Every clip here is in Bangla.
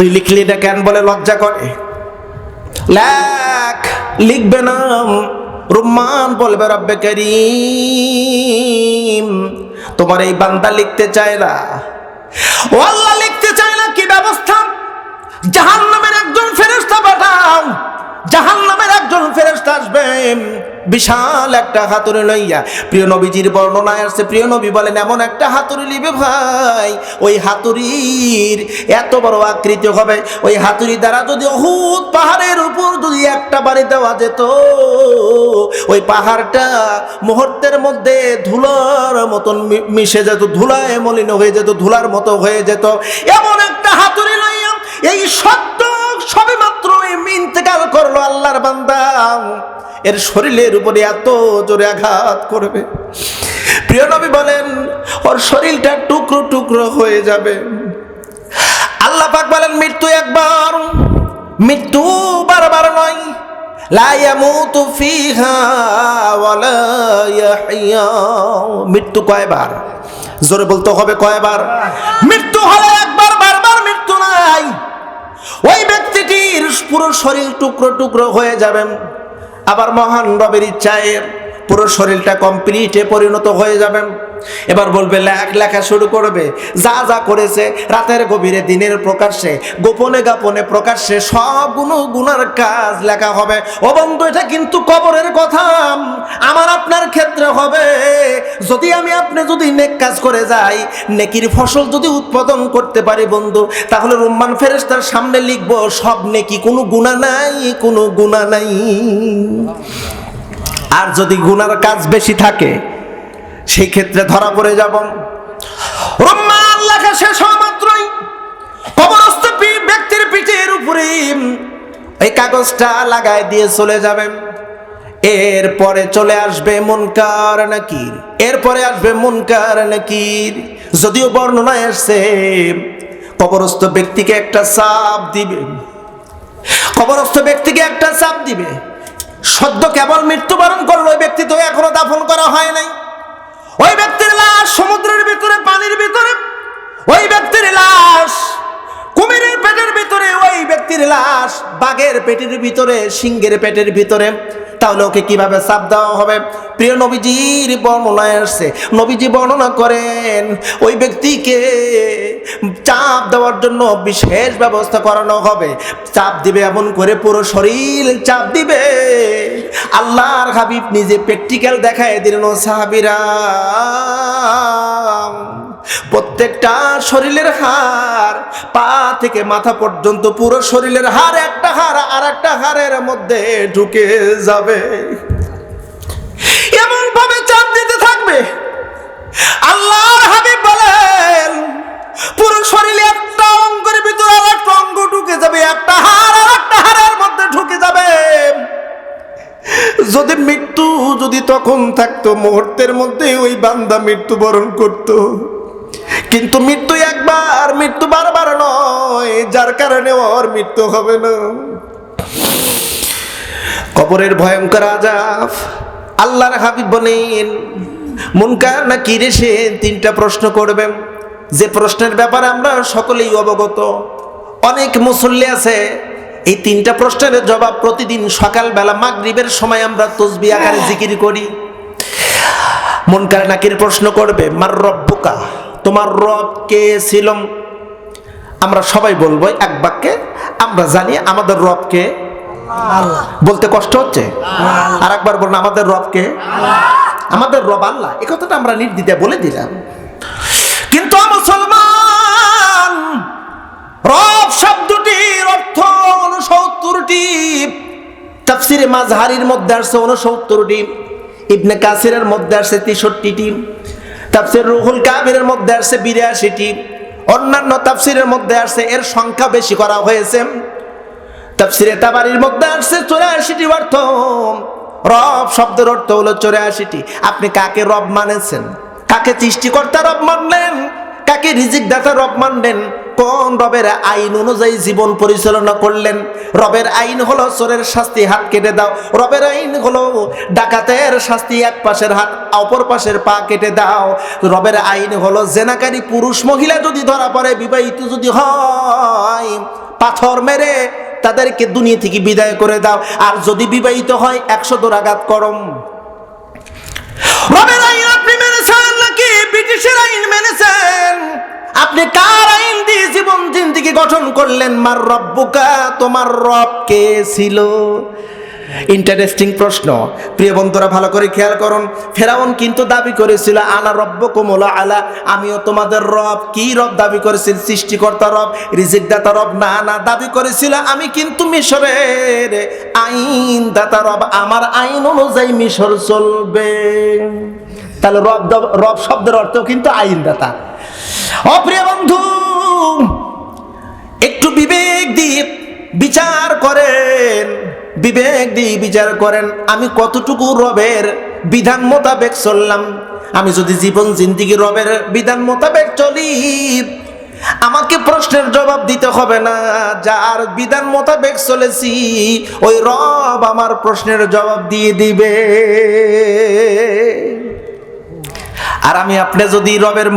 তুই লিখলি না কেন বলে লজ্জা করে। লেখ, লিখবে না। রুম্মান বলবে, রব্বে করিম, তোমার এই বান্দা লিখতে চায় না। ও আল্লাহ লিখতে চায় না, কি ব্যবস্থা? জাহান বিশাল একটা হাতুড়ি লইয়া। প্রিয় নবীজির বর্ণনায় আসছে, প্রিয় নবী বলেন, এমন একটা হাতুড়ি লিবে ভাই। ওই হাতুড়ির এত বড় আকৃতি হবে, ওই হাতুড়ি দ্বারা যদি অহুত পাহাড়ের উপর যদি একটা বাড়ি দেওয়া যেত, ওই পাহাড়টা মুহূর্তের মধ্যে ধুলার মতন মিশে যেত, ধুলায় মলিন হয়ে যেত, ধুলার মতো হয়ে যেত। এমন একটা হাতুড়ি লইয়া এই সত্য সবে মাত্র ইন্তেকাল করল আল্লাহর বান্দা। এর শরীরের উপরে এত জোরে আঘাত করবে। প্রিয় নবী বলেন, ওর শরীরটা টুকরো টুকরো হয়ে যাবে। আল্লাহ পাক বলেন, মৃত্যু একবার। মৃত্যু বারবার নয়। মৃত্যু কয়বার? জোরে বলতে হবে কয়বার? মৃত্যু হলে একবার। ওই ব্যক্তিটির পুরো শরীর টুকরো টুকরো হয়ে যাবেন। আবার মহান রবের ইচ্ছায় পুরো শরীরটা কমপ্লিটে পরিণত হয়ে যাবেন এবার বলবে, লেখ লেখা শুরু করবে। যা যা করেছে, রাতের গভীরে, দিনের প্রকাশ্যে, গোপনে গোপনে প্রকাশ্যে, সব গুণ গুণার কাজ লেখা হবে। ও বন্ধু, এটা কিন্তু কবরের কথা। আমার আপনার ক্ষেত্রে হবে। যদি আমি আপনি যদি নেক কাজ করে যাই, নেকির ফসল যদি উৎপাদন করতে পারি বন্ধু, তাহলে রুম্মান ফেরেস্তার সামনে লিখব, সব নেকি কোনো গুণা নাই, কোনো গুণা নাই। আর যদি গুনার কাজ বেশি থাকে সেই ক্ষেত্রে ধরা পড়ে যাব। রম্মান লেখা শেষ হওয়া মাত্রই কবরস্থ ব্যক্তির পিঠের উপরে এই কাগজটা লাগায় দিয়ে চলে যাবেন। এরপরে চলে আসবে মুনকার নাকির। এরপরে আসবে মুনকার নাকির। যদিও বর্ণনায় আসছে, কবরস্থ ব্যক্তিকে একটা চাপ দিবে। কবরস্থ ব্যক্তিকে একটা চাপ দিবে। সদ্য কেবল মৃত্যুবরণ করল, ওই ব্যক্তি তো এখনও দাফন করা হয় নাই। ওই ব্যক্তির লাশ সমুদ্রের ভিতরে, পানির ভিতরে, ওই ব্যক্তির লাশ কুমিরের পেটের ভিতরে, ওই ব্যক্তির লাশ বাঘের পেটের ভিতরে, সিংহের পেটের ভিতরে। তাহলে ওকে কীভাবে চাপ দেওয়া হবে? প্রিয় নবীজির বর্ণনায় আসছে। নবীজি বর্ণনা করেন, ওই ব্যক্তিকে চাপ দেওয়ার জন্য বিশেষ ব্যবস্থা করানো হবে। চাপ দিবে এমন করে পুরো শরীর চাপ দিবে। আল্লাহর হাবিব নিজে প্র্যাকটিক্যাল দেখায় দিলেন, ও সাহাবিরা। প্রত্যেকটা শরীরের হার পা থেকে মাথা পর্যন্ত পুরো শরীরের হার একটা হার আর একটা হারের মধ্যে ঢুকে যাবে। এমন ভাবে চাপ দিতে থাকবে। আল্লাহর হাবিব বলেন, পুরো শরীরে একটা অঙ্গের ভিতরে আর একটা অঙ্গ ঢুকে যাবে, একটা হার আর একটা হাড়ের মধ্যে ঢুকে যাবে। যদি মৃত্যু যদি তখন থাকতো, মুহূর্তের মধ্যে ওই বান্দা মৃত্যুবরণ করত। কিন্তু মৃত্যু একবার, মৃত্যু বারবার নয়, যার কারণে ওর মৃত্যু হবে না। কবরের ভয়ঙ্কর আজাব, আল্লাহর হাবিব বলেন, মুনকার না কি রে সে? তিনটা প্রশ্ন করবেন যে প্রশ্নের ব্যাপারে আমরা সকলেই অবগত। অনেক মুসল্লি আছে, এই তিনটা প্রশ্নের জবাব প্রতিদিন সকালবেলা মাগরিবের সময় আমরা তসবি আকারে জিকির করি। মুনকার নাকির প্রশ্ন করবে, মার রব্বুকা? তোমার রব কে ছিল আমরা সবাই বলব এক বাক্যে আমরা জানি আমাদের রবকে বলতে কষ্ট হচ্ছে? আর একবার বলুন আমাদের রবকে আমাদের রব আল্লাহ। এ কথাটা আমরা নির্দিতে বলে দিলাম। কিন্তু মুসলমান রব শব্দটির অর্থ উনসত্তরটি তাফসিরে মাঝহারির মধ্যে আসছে উনসত্তরটি ইবনে কাসিরের মধ্যে আসছে তেষট্টিটি। তাফসির রুহুল কাবিরের মধ্যে আসছে বিরাশিটি, অন্যান্য তাফসিরের মধ্যে আসছে, এর সংখ্যা বেশি করা হয়েছে। তাফসিরে তাবারির মধ্যে আসছে চৌরাশিটি অর্থ। রব শব্দের অর্থ হলো চৌরাশিটি। আপনি কাকে রব মানেছেন? কাকে সৃষ্টিকর্তা রব মানলেন? কাকে রিজিক দাতা রব মানলেন? কোন রবের আইন অনুযায়ী জীবন পরিচালনা করলেন? রবের আইন হলো চোরের শাস্তি, হাত কেটে দাও। রবের আইন হলো ডাকাতের শাস্তি, এক পাশের হাত অপর পাশের পা কেটে দাও। রবের আইন হলো জেনাকারী পুরুষ মহিলা যদি ধরা পড়ে, বিবাহিত যদি হয়, পাথর মেরে তাদেরকে দুনিয়া থেকে বিদায় করে দাও। আর যদি বিবাহিত হয়, একশো দোরাঘাত করম। রবের আইন আপনি মেনেছেন নাকি? ব্রিটিশের আইন মেনেছেন? আপনি কার গঠন করলেন, মার রব্বুকা, তোমার রব কে ছিল? ইন্টারেস্টিং প্রশ্ন। প্রিয় বন্ধুরা, ভালো করে খেয়াল করুন। ফেরাউন কিন্তু দাবি করেছিল আনা রব্ব কোমলা আলা, আমিও তোমাদের রব কি রব? দাবি করেছিল, সৃষ্টিকর্তা রব রিজিক দাতা রব। না না, দাবি করেছিল, আমি কিন্তু মিশরের আইন দাতা রব, আমার আইন অনুযায়ী মিশর চলবে। তাহলে রব রব শব্দের অর্থ কিন্তু আইন দাতা অপ্রিয় বন্ধু বিচার করেন, বিবেক দিয়ে বিচার করেন। আমি কতটুকু রবের বিধান মোতাবেক চললাম? আমি যদি জীবন জিন্দিগি রবের বিধান মোতাবেক চলি, আমাকে প্রশ্নের জবাব দিতে হবে না। যার বিধান মোতাবেক চলেছি, ওই রব আমার প্রশ্নের জবাব দিয়ে দিবে। আর আমি আপনি যদি রবের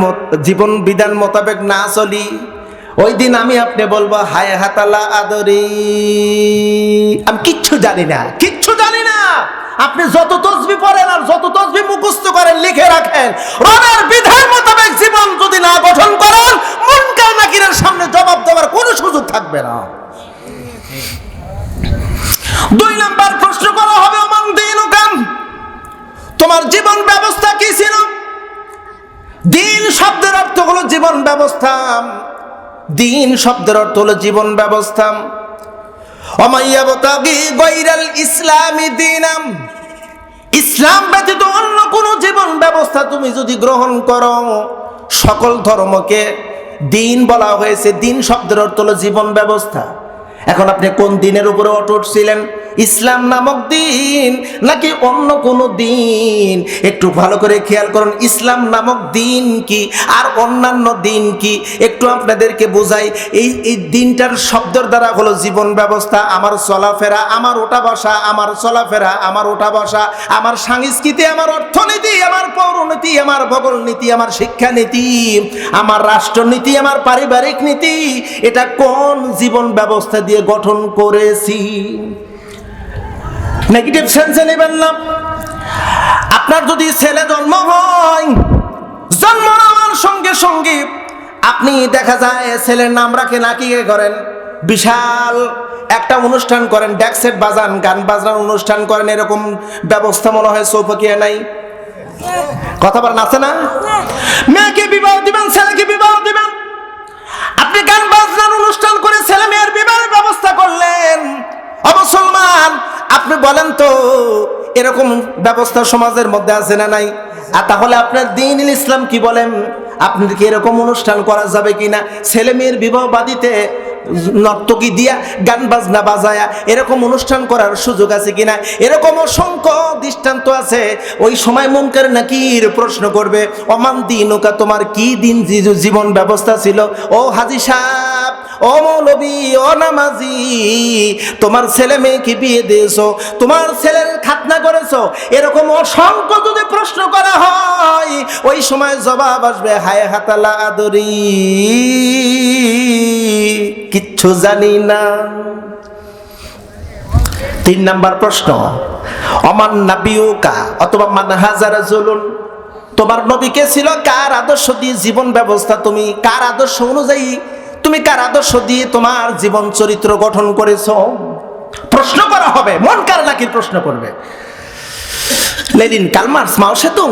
জীবন বিধান মোতাবেক না চলি ওই দিন আমি আপনি বলব, হায় হাতালা আদরি। আমি কিচ্ছু জানি না, কিচ্ছু জানি না। আপনি যত তসবি পড়েন আর যত তসবি মুখস্থ করেন, লিখে রাখেন, রবের বিধান মোতাবেক জীবন যদি না গঠন করেন মুনকার নাকিরের সামনে জবাব দেওয়ার কোনো সুযোগ থাকবে না। দুই নাম্বার প্রশ্ন করা হবে, ওমান দিন তোমার জীবন ব্যবস্থা কি ছিল? দিন শব্দের অর্থ হলো জীবন ব্যবস্থা। দিন শব্দের অর্থ হলো জীবন ব্যবস্থা। ইসলামী দিনাম। ইসলাম ব্যতীত অন্য কোন জীবন ব্যবস্থা তুমি যদি গ্রহণ করো, সকল ধর্মকে দিন বলা হয়েছে। দিন শব্দের অর্থ হলো জীবন ব্যবস্থা। এখন আপনি কোন দিনের উপরে অটুট ছিলেন? ইসলাম নামক দিন নাকি অন্য কোনো দিন? একটু ভালো করে খেয়াল করুন, ইসলাম নামক দিন কি আর অন্যান্য দিন কি? একটু আপনাদেরকে বোঝাই, এই এই দিনটার শব্দের দ্বারা হলো জীবন ব্যবস্থা, আমার চলাফেরা, আমার ওটা বসা আমার চলাফেরা, আমার ওটা বসা আমার সংস্কৃতি, আমার অর্থনীতি, আমার পৌরনীতি, আমার ভূগোল নীতি আমার শিক্ষানীতি, আমার রাষ্ট্রনীতি, আমার পারিবারিক নীতি, এটা কোন জীবন ব্যবস্থা দিয়ে গঠন করেছি? নেগেটিভ সেন্সে নেবেন না। আপনার যদি ছেলে জন্ম হয়, জন্ম নেওয়ার সঙ্গে সঙ্গে আপনি দেখা যায় ছেলের নাম রাখে নাকি করেন। বিশাল একটা অনুষ্ঠান করেন ড্যাকসেট বাজান, গান বাজনার অনুষ্ঠান করেন, এরকম ব্যবস্থা মনে হয় সৌফকিয়া নাই। কথা বলেন, আছে না? মেয়েকে বিবাহ দিবেন, ছেলেকে বিবাহ দিবেন। আপনি গান বাজনার অনুষ্ঠান করে ছেলে মেয়ের বিবাহের ব্যবস্থা করলেন। তো, এরকম ব্যবস্থা সমাজের মধ্যে আছে না নাই? আর তাহলে আপনার দিন ইসলাম কি বলেন? আপনার কি এরকম অনুষ্ঠান করা যাবে কিনা? ছেলে মেয়ের বিবাহ বাদিতে নর্তকী দিয়া গান বাজনা বাজায়া এরকম অনুষ্ঠান করার সুযোগ আছে কিনা? এরকম অসংখ্য দৃষ্টান্ত আছে। ওই সময় মুনকার নাকির প্রশ্ন করবে, অমান দিন ওকা তোমার কি দিন জীবন ব্যবস্থা ছিল? ও হাজি সাহেব। ও তোমার ছেলে মেয়েকে বিয়ে দিয়েছ, তোমার ছেলের খাতনা করেছ, এরকম অসংখ্য যদি প্রশ্ন করা হয়, ওই সময় জবাব আসবে, হায় হাতালা আদরি। কিচ্ছু জানি না। তিন নাম্বার প্রশ্ন, অমান নাবিউকা অথবা মানহাজারা জলুন, তোমার নবীকে ছিল? কার আদর্শ দিয়ে জীবন ব্যবস্থা তুমি? কার আদর্শ অনুযায়ী তুমি কার আদর্শ দিয়ে তোমার জীবন চরিত্র গঠন করেছ? প্রশ্ন করা হবে, মন কার নাকি প্রশ্ন করবে? Lenin Karl Marx, Mao Tse-tung.